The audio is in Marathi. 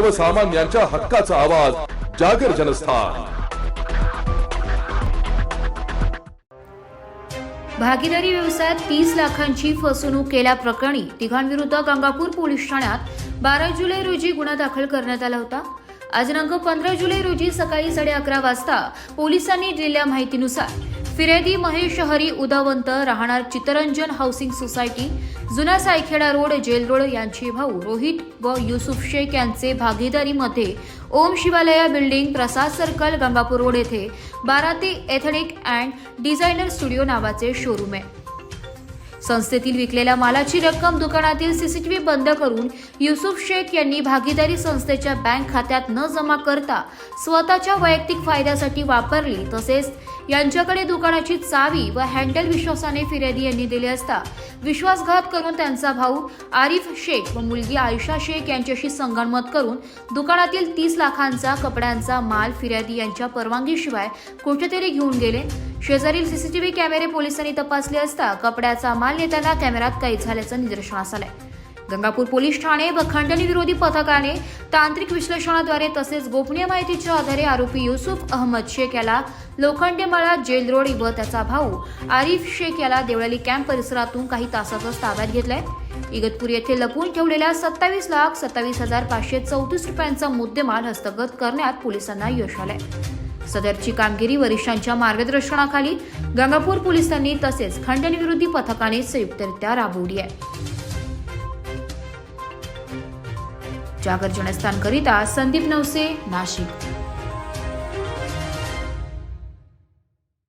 सर्वसामान्यांच्या हक्काचा आवाज जागर जनस्थान. भागीदारी व्यवसायात तीस लाखांची फसवणूक केल्याप्रकरणी तिघांविरुद्ध गंगापूर पोलीस ठाण्यात बारा जुलै रोजी गुन्हा दाखल करण्यात आला होता. आज दिनांक पंधरा जुलै रोजी सकाळी साडे अकरा वाजता पोलिसांनी दिलेल्या माहितीनुसार फिरेदी महेश हरी उदावंत राहणार चितरंजन हाऊसिंग सोसायटी जुना सायखेडा रोड जेल रोड यांचे भाऊ रोहित व युसुफ शेख यांचे भागीदारीमध्ये Om Shivalaya building Prasad circle Gangapur road येथे Barati ethnic and designer studio नावाचे शोरूम आहे. संस्थेतील विकलेल्या मालाची रक्कम दुकानातील सीसीटीव्ही बंद करून युसुफ शेख यांनी भागीदारी संस्थेच्या बँक खात्यात न जमा करता स्वतःच्या वैयक्तिक फायद्यासाठी वापरली. तसेच यांच्याकडे दुकानाची चावी व हँडल विश्वासाने फिर्यादी यांनी दिले असता विश्वासघात करून त्यांचा भाऊ आरिफ शेख व मुलगी आयशा शेख यांच्याशी संगणमत करून दुकानातील तीस लाखांचा कपड्यांचा माल फिर्यादी यांच्या परवानगीशिवाय कुठेतरी घेऊन गेले. शेजारील सीसीटीव्ही कॅमेरे पोलिसांनी तपासले असता कपड्याचा माल नेताना कॅमेऱ्यात कैद झाल्याचं निदर्शनास आलंय. गंगापूर पोलीस ठाणे व खंडणी विरोधी पथकाने तांत्रिक विश्लेषणाद्वारे तसेच गोपनीय माहितीच्या आधारे आरोपी युसुफ अहमद शेख याला लोखंडेमाळा जेल रोड व त्याचा भाऊ आरिफ शेख याला देवळाली कॅम्प परिसरातून काही तासातच ताब्यात घेतलाय. इगतपूर येथे लपून ठेवलेल्या सत्तावीस लाख सत्तावीस हजार पाचशे चौतीस रुपयांचा मुद्देमाल हस्तगत करण्यात पोलिसांना यश आलंय. सदरची कामगिरी वरिष्ठांच्या मार्गदर्शनाखाली गंगापूर पोलिसांनी तसेच खंडणी विरोधी पथकाने संयुक्तरित्या राबवली आहे. जागर जनस्थानकरिता संदीप नवसे नाशिक